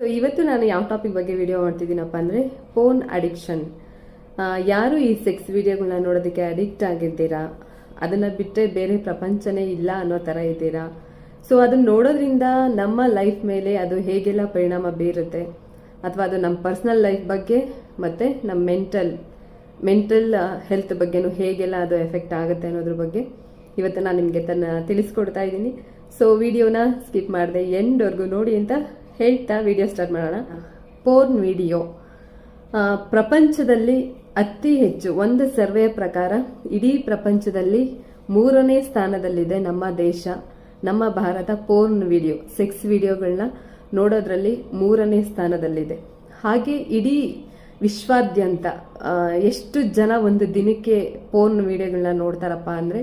So ಇವತ್ತು ನಾನು ಯಾವ ಟಾಪಿಕ್ ಬಗ್ಗೆ ವಿಡಿಯೋ ಮಾಡ್ತಿದ್ದೀನಪ್ಪ ಅಂದರೆ ಫೋನ್ ಅಡಿಕ್ಷನ್ ಯಾರು ಈ ಸೆಕ್ಸ್ ವಿಡಿಯೋಗಳನ್ನ ನೋಡೋದಕ್ಕೆ ಅಡಿಕ್ಟ್ ಆಗಿದ್ದೀರಾ ಅದನ್ನು ಬಿಟ್ಟರೆ ಬೇರೆ ಪ್ರಪಂಚನೇ ಇಲ್ಲ ಅನ್ನೋ ಥರ ಇದ್ದೀರಾ? ಸೊ ಅದನ್ನ ನೋಡೋದ್ರಿಂದ ನಮ್ಮ ಲೈಫ್ ಮೇಲೆ ಅದು ಹೇಗೆಲ್ಲ ಪರಿಣಾಮ ಬೀರುತ್ತೆ? ಅಥವಾ ಅದು ನಮ್ಮ ಪರ್ಸ್ನಲ್ ಲೈಫ್ ಬಗ್ಗೆ ಮತ್ತು ನಮ್ಮ ಮೆಂಟಲ್ ಮೆಂಟಲ್ ಹೆಲ್ತ್ ಬಗ್ಗೆನೂ ಹೇಗೆಲ್ಲ ಅದು ಎಫೆಕ್ಟ್ ಆಗುತ್ತೆ ಅನ್ನೋದ್ರ ಬಗ್ಗೆ ಇವತ್ತು ನಾನು ನಿಮಗೆ ತನ್ನ ತಿಳಿಸ್ಕೊಡ್ತಾ ಇದ್ದೀನಿ. ಸೊ ವಿಡಿಯೋನ ಸ್ಕಿಪ್ ಮಾಡಿದೆ ಎಂಡ್ವರೆಗೂ ನೋಡಿ ಅಂತ ಹೇಳ್ತಾ ವಿಡಿಯೋ ಸ್ಟಾರ್ಟ್ ಮಾಡೋಣ. ಪೋರ್ನ್ ವಿಡಿಯೋ ಪ್ರಪಂಚದಲ್ಲಿ ಅತಿ ಹೆಚ್ಚು ಒಂದು ಸರ್ವೆ ಪ್ರಕಾರ ಇಡೀ ಪ್ರಪಂಚದಲ್ಲಿ ಮೂರನೇ ಸ್ಥಾನದಲ್ಲಿದೆ ನಮ್ಮ ದೇಶ ನಮ್ಮ ಭಾರತ ಪೋರ್ನ್ ವಿಡಿಯೋ ಸೆಕ್ಸ್ ವಿಡಿಯೋಗಳನ್ನ ನೋಡೋದ್ರಲ್ಲಿ ಮೂರನೇ ಸ್ಥಾನದಲ್ಲಿದೆ. ಹಾಗೆ ಇಡೀ ವಿಶ್ವಾದ್ಯಂತ ಎಷ್ಟು ಜನ ಒಂದು ದಿನಕ್ಕೆ ಪೋರ್ನ್ ವಿಡಿಯೋಗಳನ್ನ ನೋಡ್ತಾರಪ್ಪ ಅಂದರೆ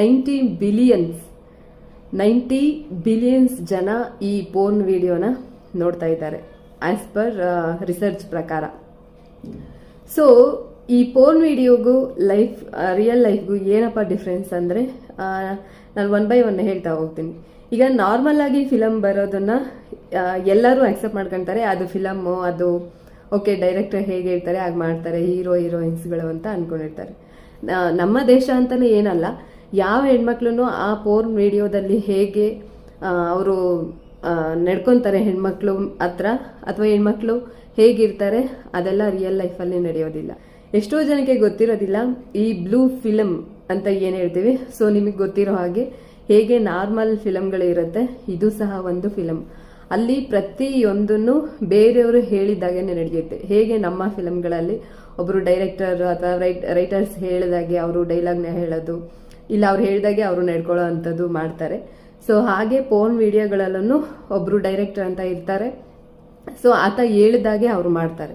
ನೈಂಟಿ ಬಿಲಿಯನ್ಸ್ ನೈಂಟಿ ಬಿಲಿಯನ್ಸ್ ಜನ ಈ ಪೋರ್ನ್ ವಿಡಿಯೋನ ನೋಡ್ತಾ ಇದ್ದಾರೆ ಆಸ್ ಪರ್ ರಿಸರ್ಚ್ ಪ್ರಕಾರ. ಸೊ ಈ ಪೋರ್ನ್ ವಿಡಿಯೋಗೂ ಲೈಫ್ ರಿಯಲ್ ಲೈಫ್ಗೂ ಏನಪ್ಪ ಡಿಫ್ರೆನ್ಸ್ ಅಂದರೆ ನಾನು ಒನ್ ಬೈ ಒನ್ ಹೇಳ್ತಾ ಹೋಗ್ತೀನಿ. ಈಗ ನಾರ್ಮಲ್ ಆಗಿ ಫಿಲಮ್ ಬರೋದನ್ನ ಎಲ್ಲರೂ ಅಕ್ಸೆಪ್ಟ್ ಮಾಡ್ಕೊಂತಾರೆ, ಅದು ಫಿಲಮ್ಮು ಅದು ಓಕೆ ಡೈರೆಕ್ಟರ್ ಹೇಗೆ ಹೇಳ್ತಾರೆ, ಹಾಗೆ ಮಾಡ್ತಾರೆ ಹೀರೋ ಹೀರೋಯಿನ್ಸ್ಗಳು ಅಂತ ಅನ್ಕೊಂಡಿರ್ತಾರೆ. ನಮ್ಮ ದೇಶ ಅಂತಾನೆ ಏನಲ್ಲ, ಯಾವ ಹೆಣ್ಮಕ್ಳು ಆ ಪೋರ್ನ್ ವಿಡಿಯೋದಲ್ಲಿ ಹೇಗೆ ಅವರು ನಡ್ಕೊಂತಾರೆ ಹೆಣ್ಮಕ್ಳು ಹತ್ರ ಅಥವಾ ಹೆಣ್ಮಕ್ಳು ಹೇಗಿರ್ತಾರೆ, ಅದೆಲ್ಲ ರಿಯಲ್ ಲೈಫಲ್ಲಿ ನಡೆಯೋದಿಲ್ಲ. ಎಷ್ಟೋ ಜನಕ್ಕೆ ಗೊತ್ತಿರೋದಿಲ್ಲ, ಈ ಬ್ಲೂ ಫಿಲಮ್ ಅಂತ ಏನು ಹೇಳ್ತೀವಿ? ಸೊ ನಿಮಗೆ ಗೊತ್ತಿರೋ ಹಾಗೆ ಹೇಗೆ ನಾರ್ಮಲ್ ಫಿಲಮ್ಗಳು ಇರುತ್ತೆ, ಇದು ಸಹ ಒಂದು ಫಿಲಮ್ ಅಲ್ಲಿ ಪ್ರತಿಯೊಂದನ್ನು ಬೇರೆಯವರು ಹೇಳಿದಾಗೇನೆ ನಡೆಯುತ್ತೆ. ಹೇಗೆ ನಮ್ಮ ಫಿಲಮ್ಗಳಲ್ಲಿ ಒಬ್ಬರು ಡೈರೆಕ್ಟರ್ ಅಥವಾ ರೈಟ್ ರೈಟರ್ಸ್ ಹೇಳಿದಾಗೆ ಅವರು ಡೈಲಾಗ್ನ ಹೇಳೋದು, ಇಲ್ಲ ಅವ್ರು ಹೇಳಿದಾಗೆ ಅವರು ನಡ್ಕೊಳ್ಳೋ ಅಂಥದ್ದು ಮಾಡ್ತಾರೆ. ಸೊ ಹಾಗೆ ಪೋನ್ ವಿಡಿಯೋಗಳಲ್ಲೂ ಒಬ್ಬರು ಡೈರೆಕ್ಟರ್ ಅಂತ ಇರ್ತಾರೆ. ಸೊ ಆತ ಹೇಳಿದಾಗೆ ಅವರು ಮಾಡ್ತಾರೆ.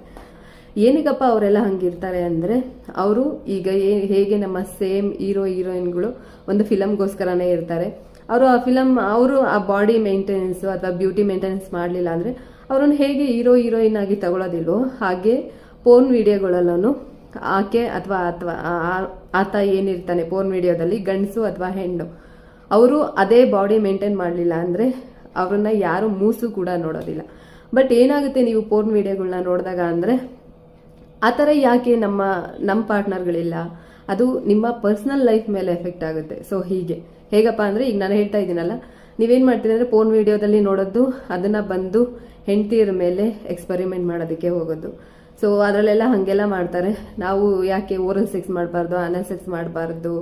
ಏನಿಗಪ್ಪ ಅವರೆಲ್ಲ ಹಂಗಿರ್ತಾರೆ ಅಂದರೆ, ಅವರು ಈಗ ಹೇಗೆ ನಮ್ಮ ಸೇಮ್ ಹೀರೋ ಹೀರೋಯಿನ್ಗಳು ಒಂದು ಫಿಲಮ್ಗೋಸ್ಕರನೇ ಇರ್ತಾರೆ. ಅವರು ಆ ಫಿಲಮ್ ಅವರು ಆ ಬಾಡಿ ಮೇಂಟೆನೆನ್ಸ್ ಅಥವಾ ಬ್ಯೂಟಿ ಮೇಂಟೆನೆನ್ಸ್ ಮಾಡಲಿಲ್ಲ ಅಂದರೆ, ಅವ್ರನ್ನ ಹೇಗೆ ಹೀರೋ ಹೀರೋಯಿನ್ ಆಗಿ ತಗೊಳ್ಳೋದಿಲ್ವೋ ಹಾಗೆ ಪೋನ್ ವಿಡಿಯೋಗಳಲ್ಲೂ ಆಕೆ ಅಥವಾ ಅಥವಾ ಆತ ಏನಿರ್ತಾನೆ ಪೋನ್ ವಿಡಿಯೋದಲ್ಲಿ ಗಂಡಸು ಅಥವಾ ಹೆಣ್ಣು. ಅವರು ಅದೇ ಬಾಡಿ ಮೇಂಟೈನ್ ಮಾಡಲಿಲ್ಲ ಅಂದರೆ ಅವ್ರನ್ನ ಯಾರು ಮೂಸು ಕೂಡ ನೋಡೋದಿಲ್ಲ. ಬಟ್ ಏನಾಗುತ್ತೆ ನೀವು ಪೋರ್ನ್ ವಿಡಿಯೋಗಳನ್ನ ನೋಡಿದಾಗ ಅಂದರೆ ಆ ಥರ ಯಾಕೆ ನಮ್ಮ ನಮ್ಮ ಪಾರ್ಟ್ನರ್ಗಳಿಲ್ಲ ಅದು ನಿಮ್ಮ ಪರ್ಸನಲ್ ಲೈಫ್ ಮೇಲೆ ಎಫೆಕ್ಟ್ ಆಗುತ್ತೆ. ಸೊ ಹೀಗೆ. ಹೇಗಪ್ಪ ಅಂದರೆ ಈಗ ನಾನು ಹೇಳ್ತಾ ಇದ್ದೀನಲ್ಲ, ನೀವೇನು ಮಾಡ್ತೀರಿ ಅಂದರೆ ಪೋರ್ನ್ ವಿಡಿಯೋದಲ್ಲಿ ನೋಡೋದು, ಅದನ್ನು ಬಂದು ಹೆಂಡತಿಯರ ಮೇಲೆ ಎಕ್ಸ್ಪರಿಮೆಂಟ್ ಮಾಡೋದಕ್ಕೆ ಹೋಗೋದು. ಸೊ ಅದರಲ್ಲೆಲ್ಲ ಹಾಗೆಲ್ಲ ಮಾಡ್ತಾರೆ. ನಾವು ಯಾಕೆ ಓರಲ್ ಸೆಕ್ಸ್ ಮಾಡಬಾರ್ದು ಅನಲ್ ಸೆಕ್ಸ್ ಮಾಡಬಾರ್ದು?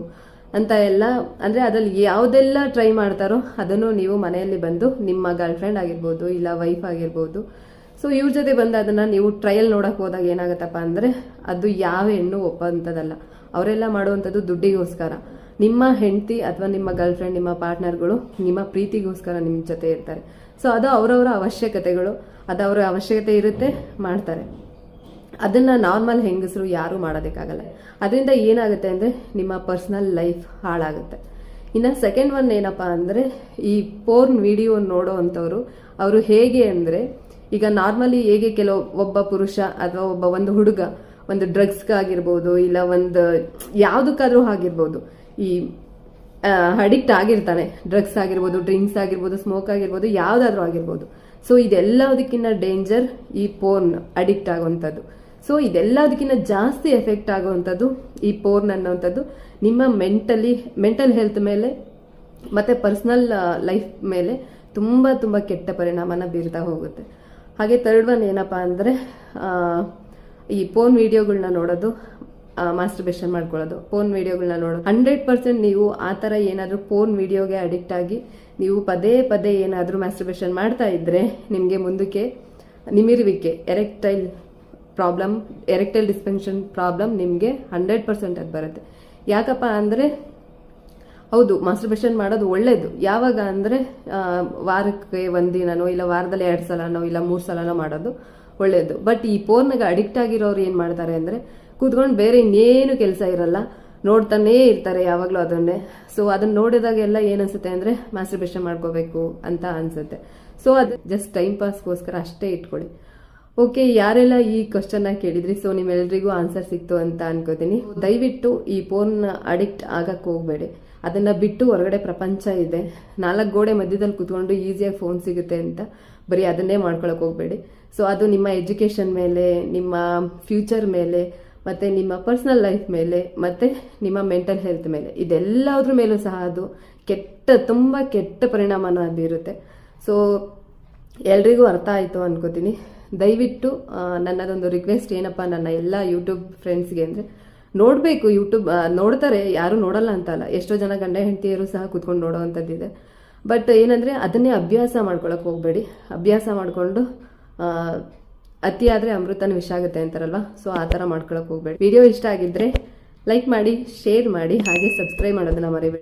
ಅಂತ ಎಲ್ಲ, ಅಂದರೆ ಅದರಲ್ಲಿ ಯಾವುದೆಲ್ಲ ಟ್ರೈ ಮಾಡ್ತಾರೋ ಅದನ್ನು ನೀವು ಮನೆಯಲ್ಲಿ ಬಂದು ನಿಮ್ಮ ಗರ್ಲ್ ಫ್ರೆಂಡ್ ಆಗಿರ್ಬೋದು ಇಲ್ಲ ವೈಫ್ ಆಗಿರ್ಬೋದು. ಸೊ ಇವ್ರ ಜೊತೆ ಬಂದು ಅದನ್ನ ನೀವು ಟ್ರಯಲ್ ನೋಡಕ್ ಹೋದಾಗ ಏನಾಗುತ್ತಪ್ಪ ಅಂದ್ರೆ ಅದು ಯಾವ ಹೆಣ್ಣು ಒಪ್ಪಂತದಲ್ಲ ಅವರೆಲ್ಲ ಮಾಡುವಂಥದ್ದು ದುಡ್ಡಿಗೋಸ್ಕರ. ನಿಮ್ಮ ಹೆಂಡತಿ ಅಥವಾ ನಿಮ್ಮ ಗರ್ಲ್ ಫ್ರೆಂಡ್ ನಿಮ್ಮ ಪಾರ್ಟ್ನರ್ಗಳು ನಿಮ್ಮ ಪ್ರೀತಿಗೋಸ್ಕರ ನಿಮ್ಮ ಜೊತೆ ಇರ್ತಾರೆ. ಸೊ ಅದು ಅವರವರ ಅವಶ್ಯಕತೆಗಳು, ಅದು ಅವರ ಅವಶ್ಯಕತೆ ಇರುತ್ತೆ, ಮಾಡ್ತಾರೆ. ಅದನ್ನ ನಾರ್ಮಲ್ ಹೆಂಗಸರು ಯಾರು ಮಾಡೋದಕ್ಕಾಗಲ್ಲ. ಅದರಿಂದ ಏನಾಗುತ್ತೆ ಅಂದ್ರೆ ನಿಮ್ಮ ಪರ್ಸನಲ್ ಲೈಫ್ ಹಾಳಾಗುತ್ತೆ. ಇನ್ನು ಸೆಕೆಂಡ್ ಒನ್ ಏನಪ್ಪಾ ಅಂದ್ರೆ ಈ ಪೋರ್ನ್ ವಿಡಿಯೋ ನೋಡೋ ಅಂಥವ್ರು, ಅವರು ಹೇಗೆ ಅಂದ್ರೆ, ಈಗ ನಾರ್ಮಲಿ ಹೇಗೆ ಕೆಲವು ಒಬ್ಬ ಪುರುಷ ಅಥವಾ ಒಬ್ಬ ಒಂದು ಹುಡುಗ ಒಂದು ಡ್ರಗ್ಸ್ಗಾಗಿರ್ಬೋದು ಇಲ್ಲ ಒಂದು ಯಾವುದಕ್ಕಾದ್ರೂ ಆಗಿರ್ಬೋದು, ಈ ಅಡಿಕ್ಟ್ ಆಗಿರ್ತಾನೆ. ಡ್ರಗ್ಸ್ ಆಗಿರ್ಬೋದು ಡ್ರಿಂಕ್ಸ್ ಆಗಿರ್ಬೋದು ಸ್ಮೋಕ್ ಆಗಿರ್ಬೋದು, ಯಾವುದಾದ್ರೂ ಆಗಿರ್ಬೋದು. ಸೊ ಇದೆಲ್ಲದಕ್ಕಿಂತ ಡೇಂಜರ್ ಈ ಪೋರ್ನ್ ಅಡಿಕ್ಟ್ ಆಗುವಂಥದ್ದು. ಸೊ ಇದೆಲ್ಲದಕ್ಕಿಂತ ಜಾಸ್ತಿ ಎಫೆಕ್ಟ್ ಆಗುವಂಥದ್ದು ಈ ಪೋರ್ನ್ ಅನ್ನೋವಂಥದ್ದು. ನಿಮ್ಮ ಮೆಂಟಲಿ ಮೆಂಟಲ್ ಹೆಲ್ತ್ ಮೇಲೆ, ಮತ್ತು ಪರ್ಸ್ನಲ್ ಲೈಫ್ ಮೇಲೆ ತುಂಬ ತುಂಬ ಕೆಟ್ಟ ಪರಿಣಾಮನ ಬೀರ್ತಾ ಹೋಗುತ್ತೆ. ಹಾಗೆ ತರ್ಡ್ ಒನ್ ಏನಪ್ಪ ಅಂದರೆ ಈ ಪೋನ್ ವಿಡಿಯೋಗಳನ್ನ ನೋಡೋದು ಮಾಸ್ಟರ್ಬೇಷನ್ ಮಾಡ್ಕೊಳ್ಳೋದು. ಪೋನ್ ವಿಡಿಯೋಗಳನ್ನ ನೋಡೋದು. ಹಂಡ್ರೆಡ್ ಪರ್ಸೆಂಟ್ ನೀವು ಆ ಥರ ಏನಾದರೂ ಪೋನ್ ವಿಡಿಯೋಗೆ ಅಡಿಕ್ಟ್ ಆಗಿ, ನೀವು ಪದೇ ಪದೇ ಏನಾದರೂ ಮಾಸ್ಟರ್ಬೇಷನ್ ಮಾಡ್ತಾ ಇದ್ದರೆ ನಿಮಗೆ ಮುಂದಕ್ಕೆ ನಿಮಿರುವಿಕೆ erectile problem erectile dysfunction problem ನಿಮಗೆ ಹಂಡ್ರೆಡ್ ಪರ್ಸೆಂಟ್ ಅದು ಬರುತ್ತೆ. ಯಾಕಪ್ಪ ಅಂದರೆ, ಹೌದು ಮಾಸ್ಟರ್ಬೇಷನ್ ಮಾಡೋದು ಒಳ್ಳೇದು. ಯಾವಾಗ ಅಂದರೆ ವಾರಕ್ಕೆ ಒಂದಿನೋ ಇಲ್ಲ ವಾರದಲ್ಲಿ ಎರಡು ಸಲನೋ ಇಲ್ಲ ಮೂರು ಸಲನೋ ಮಾಡೋದು ಒಳ್ಳೇದು. ಬಟ್ ಈ ಫೋನ್ಗೆ ಅಡಿಕ್ಟ್ ಆಗಿರೋರು ಏನು ಮಾಡ್ತಾರೆ ಅಂದರೆ, ಕೂತ್ಕೊಂಡು ಬೇರೆ ಇನ್ನೇನು ಕೆಲಸ ಇರಲ್ಲ. ನೋಡ್ತಾನೇ ಇರ್ತಾರೆ ಯಾವಾಗಲೂ ಅದನ್ನೇ. ಸೊ ಅದನ್ನ ನೋಡಿದಾಗೆಲ್ಲ ಏನನ್ಸುತ್ತೆ ಅಂದರೆ ಮಾಸ್ಟರ್ಬೇಷನ್ ಮಾಡ್ಕೋಬೇಕು ಅಂತ ಅನ್ಸುತ್ತೆ. ಸೊ ಅದು ಜಸ್ಟ್ ಟೈಮ್ ಪಾಸ್ಗೋಸ್ಕರ ಅಷ್ಟೇ ಇಟ್ಕೊಳ್ಳಿ. ಓಕೆ ಯಾರೆಲ್ಲ ಈ ಕ್ವಶನ್ನ ಕೇಳಿದ್ರಿ ಸೊ ನಿಮ್ಮೆಲ್ಲರಿಗೂ ಆನ್ಸರ್ ಸಿಕ್ತು ಅಂತ ಅನ್ಕೋತೀನಿ. ದಯವಿಟ್ಟು ಈ ಫೋನ್ ಅಡಿಕ್ಟ್ ಆಗಕ್ಕೆ ಹೋಗಬೇಡಿ. ಅದನ್ನ ಬಿಟ್ಟು ಹೊರಗಡೆ ಪ್ರಪಂಚ ಇದೆ. ನಾಲ್ಕು ಗೋಡೆ ಮಧ್ಯದಲ್ಲಿ ಕುತ್ಕೊಂಡು ಈಸಿಯಾಗಿ ಫೋನ್ ಸಿಗುತ್ತೆ ಅಂತ ಬರೀ ಅದನ್ನೇ ಮಾಡ್ಕೊಳಕ್ ಹೋಗ್ಬೇಡಿ. ಸೊ ಅದು ನಿಮ್ಮ ಎಜುಕೇಶನ್ ಮೇಲೆ ನಿಮ್ಮ ಫ್ಯೂಚರ್ ಮೇಲೆ ಮತ್ತೆ ನಿಮ್ಮ ಪರ್ಸನಲ್ ಲೈಫ್ ಮೇಲೆ ಮತ್ತೆ ನಿಮ್ಮ ಮೆಂಟಲ್ ಹೆಲ್ತ್ ಮೇಲೆ. ಇದೆಲ್ಲದ್ರ ಮೇಲೂ ಸಹ ಅದು ಕೆಟ್ಟ ತುಂಬ ಕೆಟ್ಟ ಪರಿಣಾಮನ ಬೀರುತ್ತೆ. ಸೊ ಎಲ್ರಿಗೂ ಅರ್ಥ ಆಯಿತು ಅನ್ಕೋತೀನಿ. ದಯವಿಟ್ಟು ನನ್ನದೊಂದು ರಿಕ್ವೆಸ್ಟ್ ಏನಪ್ಪ, ನನ್ನ ಎಲ್ಲ ಯೂಟ್ಯೂಬ್ ಫ್ರೆಂಡ್ಸ್ಗೆ ಅಂದರೆ, ನೋಡಬೇಕು ಯೂಟ್ಯೂಬ್ ನೋಡ್ತಾರೆ, ಯಾರು ನೋಡಲ್ಲ ಅಂತಲ್ಲ. ಎಷ್ಟೋ ಜನ ಗಂಡ ಹೆಂಡತಿಯರು ಸಹ ಕೂತ್ಕೊಂಡು ನೋಡೋವಂಥದ್ದಿದೆ ಬಟ್ ಏನಂದರೆ, ಅದನ್ನೇ ಅಭ್ಯಾಸ ಮಾಡ್ಕೊಳಕ್ಕೆ ಹೋಗಬೇಡಿ. ಅಭ್ಯಾಸ ಮಾಡಿಕೊಂಡು ಅತಿ ಆದರೆ ಅಮೃತನ ವಿಷ ಆಗುತ್ತೆ ಅಂತಾರಲ್ವ? ಸೊ ಆ ಥರ ಮಾಡ್ಕೊಳಕ್ಕೆ ಹೋಗಬೇಡಿ. ವಿಡಿಯೋ ಇಷ್ಟ ಆಗಿದ್ದರೆ ಲೈಕ್ ಮಾಡಿ ಶೇರ್ ಮಾಡಿ, ಹಾಗೆ ಸಬ್ಸ್ಕ್ರೈಬ್ ಮಾಡೋದನ್ನ ಮರಿಬೇಡಿ.